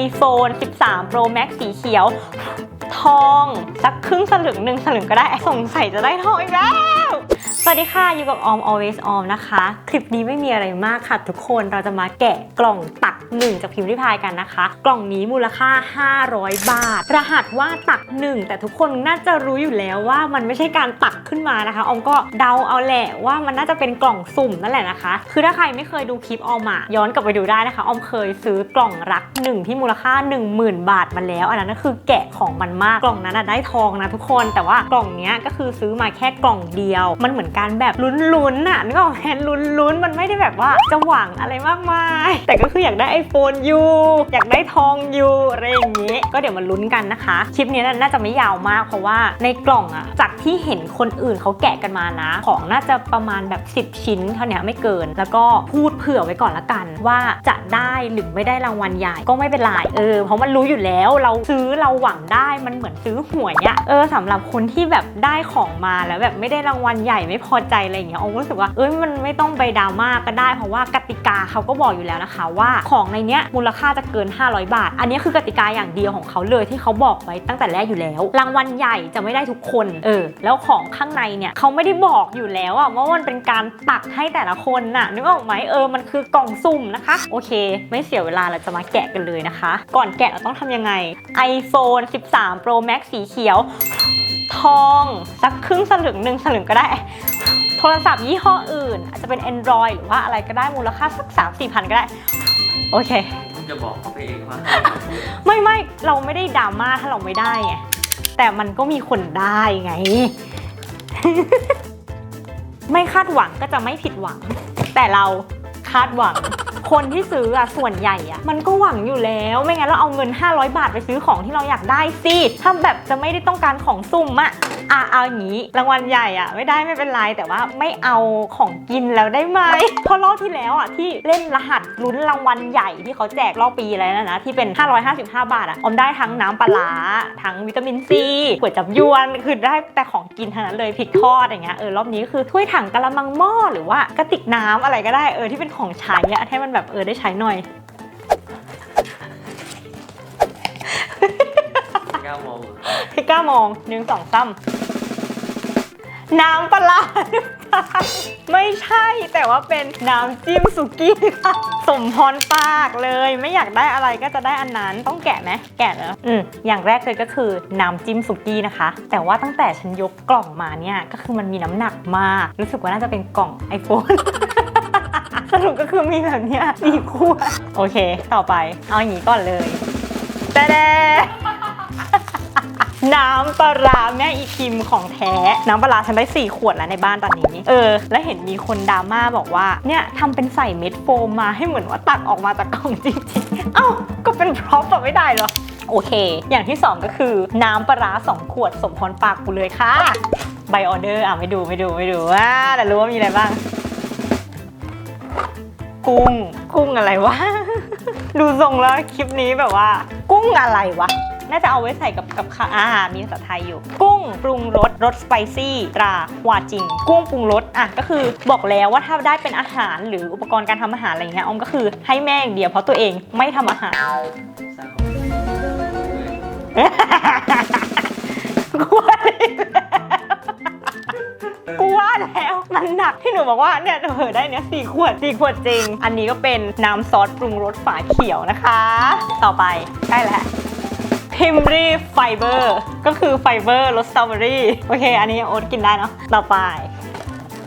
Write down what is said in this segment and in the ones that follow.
iPhone 13 Pro Max สีเขียว ทอง สักครึ่งสลึงหนึ่งสลึงก็ได้ สงสัยจะได้ทองอีกแล้ว สวัสดีค่ะ อยู่กับออม always ออมนะคะ คลิปนี้ไม่มีอะไรมากค่ะ ทุกคนเราจะมาแกะกล่องตักหนึ่งจากพิมพ์ริพายกันนะคะ กล่องนี้มูลค่า 500 บาท รหัสว่าตักหนึ่งแต่ทุกคนน่าจะรู้อยู่แล้วว่ามันไม่ใช่การตักขึ้นมานะคะออมก็เดาเอาแหละว่ามันน่าจะเป็นกล่องสุ่มนั่นแหละนะคะ คือถ้าใครไม่เคยดูคลิปออมอะย้อนกลับไปดูได้นะคะออมเคยซื้อกล่องรักหนึ่งที่มูลค่า 10,000 บาทมาแล้ว อันนั้นก็คือแกะของมันมากกล่องนั้นอะได้ทองนะทุกคนแต่ว่ากล่องนี้ก็คือซื้อมาแค่กล่องเดียวมันเหมือนการแบบลุ้นๆน่ะนึกออกไหมลุ้นๆ มันไม่ได้แบบว่าจะหวังอะไรมากมาย แต่ก็คืออยากได้ iPhone อยู่อยากได้ทองอยู่อะไรอย่างนี้ ก็เดี๋ยวมาลุ้นกันนะคะ คลิปนี้น่าจะไม่ยาวมากเพราะว่าในกล่องอะจากที่เห็นคนอื่นเขาแกะกันมานะ ของน่าจะประมาณแบบ 10 ชิ้นเท่านี้ไม่เกิน แล้วก็พูดเผื่อไว้ก่อนละกัน ว่าจะได้หรือไม่ได้รางวัลใหญ่ก็ไม่เป็นไรเออเพราะมันรู้อยู่แล้วเราซื้อเราหวังได้มันเหมือนซื้อหวยอะเออสำหรับคนที่แบบได้ของมาแล้วแบบไม่ได้รางวัลใหญ่ไม่พอใจอะไรอย่างเงี้ยออมก็รู้สึกว่าเอ้ยมันไม่ต้องไปดราม่าก็ได้ เพราะว่ากติกาเขาก็บอกอยู่แล้วนะคะ ว่าของในเนี้ยมูลค่าจะเกิน 500 บาท อันนี้คือกติกาอย่างเดียวของเขาเลยที่เขาบอกไว้ตั้งแต่แรกอยู่แล้ว รางวัลใหญ่จะไม่ได้ทุกคนเออแล้วของข้างในเนี่ยเขาไม่ได้บอกอยู่แล้วอะว่ามันเป็นการตักให้แต่ละคนน่ะนึกออกไหมเออมันคือกล่องสุ่มนะคะ โอเค ไม่เสียเวลาเราจะมาแกะกันเลยนะคะ ก่อนแกะเราต้องทำยังไง iPhone 13 Pro Max สีเขียว ทอง สักครึ่งสลึงหนึ่งสลึงก็ได้ โทรศัพท์ยี่ห้ออื่น อาจจะเป็น Android หรือว่าอะไรก็ได้มูลค่าสัก 3 4 พันก็ได้ โอเค คุณจะบอกเขาไปเองว่า ไม่ไม่เราไม่ได้ดราม่าถ้าเราไม่ได้ไงแต่มันก็มีคนได้ไง ไม่คาดหวังก็จะไม่ผิดหวัง แต่เราคาดหวัง คนที่ซื้ออะส่วนใหญ่อะมันก็หวังอยู่แล้ว ไม่งั้นเราเอาเงิน 500 บาทไปซื้อของที่เราอยากได้สิถ้าแบบจะไม่ได้ต้องการของสุ่มอะ อะเอาอย่างนี้รางวัลใหญ่อะไม่ได้ไม่เป็นไรแต่ว่าไม่เอาของกินแล้วได้ไหมเพราะรอบที่แล้วอะที่เล่นรหัสลุ้นรางวัลใหญ่ที่เขาแจกรอบปีอะไรนะนะที่เป็น 555 บาทอะออมได้ทั้งน้ำปลาทั้งวิตามินซีก๋วยจับยวนคือได้แต่ของกินทั้งนั้นเลยพริกทอดอย่างเงี้ยเออรอบนี้คือถ้วยถังกะละมังหม้อหรือว่ากระติกน้ำอะไรก็ได้เออที่เป็นของใช้อะให้มันแบบเออได้ใช้หน่อย ให้กล้ามองหนึ่งสองสามน้ำปลาหรือเปล่าไม่ใช่แต่ว่าเป็นน้ำจิ้มสุกี้ค่ะ สมพรปากเลย ไม่อยากได้อะไรก็จะได้อันนั้นต้องแกะไหมแกะแล้วอืมอย่างแรกเลยก็คือน้ำจิ้มสุกี้นะคะ แต่ว่าตั้งแต่ฉันยกกล่องมาเนี่ยก็คือมันมีน้ำหนักมาก รู้สึกว่าน่าจะเป็นกล่อง iPhone สรุปก็คือมีแบบนี้สี่ขวดโอเค ต่อไป เอาอย่างนี้ก่อนเลยแต่ น้ำปลาร้าแม่อีคิมของแท้ น้ำปลาร้าฉันได้ 4 ขวดแล้วในบ้านตอนนี้ เออ แล้วเห็นมีคนดราม่าบอกว่า เนี่ยทำเป็นใส่เม็ดโฟมมาให้เหมือนว่าตักออกมาจากกล่องจริงๆ เอ้า ก็เป็นพร็อพแบบไม่ได้เหรอ โอเค อย่างที่ 2 ก็คือน้ำปลาร้า2ขวดสมพรปากกูเลยค่ะใบออเดอร์อะไม่ดูไม่ดูไม่ดูว่าแต่รู้ว่ามีอะไรบ้าง กุ้งกุ้งอะไรวะ ดูทรงแล้วคลิปนี้แบบว่า กุ้งอะไรวะ น่าจะเอาไว้ใส่กับกับข้าวอ่ามีภาษาไทยอยู่ กุ้งปรุงรสรสสไปซี่ตราวาจิง กุ้งปรุงรสอะก็คือบอกแล้วว่าถ้าได้เป็นอาหารหรืออุปกรณ์การทำอาหารอะไรเงี้ยออมก็คือให้แม่อย่างเดียวเพราะตัวเองไม่ทำอาหารเศร้ากูว่าแล้วกูว่าแล้วมันหนักที่หนูบอกว่าเนี่ยเธอได้เนี่ยสี่ขวดสี่ขวดจริง อันนี้ก็เป็นน้ำซอสปรุงรสฝาเขียวนะคะ ต่อไปใกล้แล้ว พิมรีไฟเบอร์ก็คือไฟเบอร์รสสตรอเบอรี่โอเค อันนี้โอ๊ตกินได้เนาะต่อไป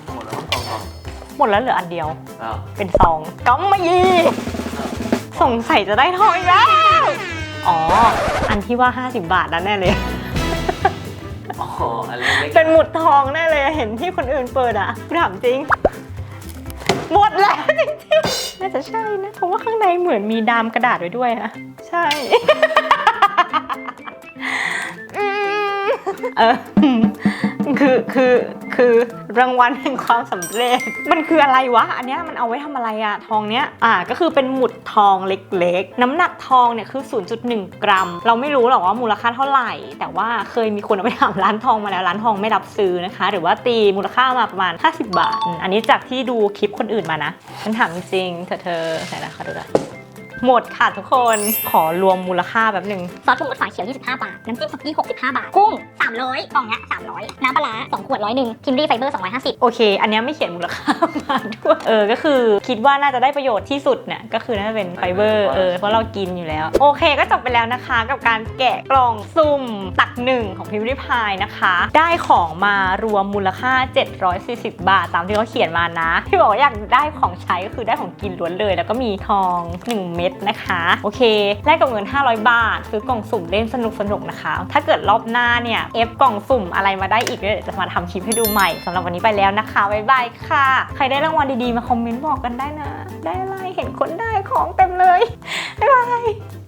หมดแล้วกองกองหมดแล้วเหลืออันเดียว อ้าวเป็นซองกัมมะยีสงสัยจะได้ทองอีกแล้ว อ๋อ อันที่ว่า 50 บาทนั่นแน่เลย อ๋ออันเล็กๆเป็นหมุดทองแน่เลยเห็นที่คนอื่นเปิดอะถามจริง หมดแล้วจริงๆน่าจะใช่นะเพราะว่าข้างในเหมือนมีดามกระดาษไว้ด้วยอะใช่ เออคือคือคือรางวัลแห่งความสำเร็จ มันคืออะไรวะ อันเนี้ยมันเอาไว้ทำอะไรอะทองเนี้ยอ่าก็คือเป็นหมุดทองเล็กๆ น้ำหนักทองเนี่ยคือ 0.1 กรัม เราไม่รู้หรอกว่ามูลค่าเท่าไหร่ แต่ว่าเคยมีคนเอาไปถามร้านทองมาแล้วร้านทองไม่รับซื้อนะคะ หรือว่าตีมูลค่ามาประมาณ 50 บาท อันนี้จากที่ดูคลิปคนอื่นมานะฉันถามจริงเธอเธอไหนนะขอดูหน่อย หมดค่ะทุกคน ขอรวมมูลค่าแบบหนึ่งซอสปรุงรสฝาเขียว 25 บาท น้ำจิ้มสุกี้65 บาท กุ้ง 300กล่องเนี้ย300 น้ำปลาร้า2ขวดร้อยหนึ่งคิมรี่ไฟเบอร์ 250 โอเค อันเนี้ยไม่เขียนมูลค่ามาด้วย เออ ก็คือคิดว่าน่าจะได้ประโยชน์ที่สุดเนี่ย ก็คือน่าจะเป็นไฟเบอร์ เออ เพราะเรากินอยู่แล้ว โอเค ก็จบไปแล้วนะคะ กับการแกะกล่องสุ่มตักหนึ่งของพิมพ์ริพายนะคะ ได้ของมารวมมูลค่า 740 บาท ตามที่เขาเขียนมานะ ที่บอกว่าอยากได้ของใช้ก็คือได้ของกินล้วนเลย แล้วก็มีทอง 1 เม็ดนะคะ โอเคแลกกับเงิน 500 บาท ซื้อกล่องสุ่มเล่นสนุกสนะคะ ถ้าเกิดรอบหน้าเนี่ยเอฟกล่องสุ่มอะไรมาได้อีกเดี๋ยวจะมาทำคลิปให้ดูใหม่สำหรับวันนี้ไปแล้วนะคะบ๊ายบายค่ะ ใครได้รางวัลดีๆมาคอมเมนต์บอกกันได้นะ ได้อะไรเห็นคนได้ของเต็มเลยบ๊ายบาย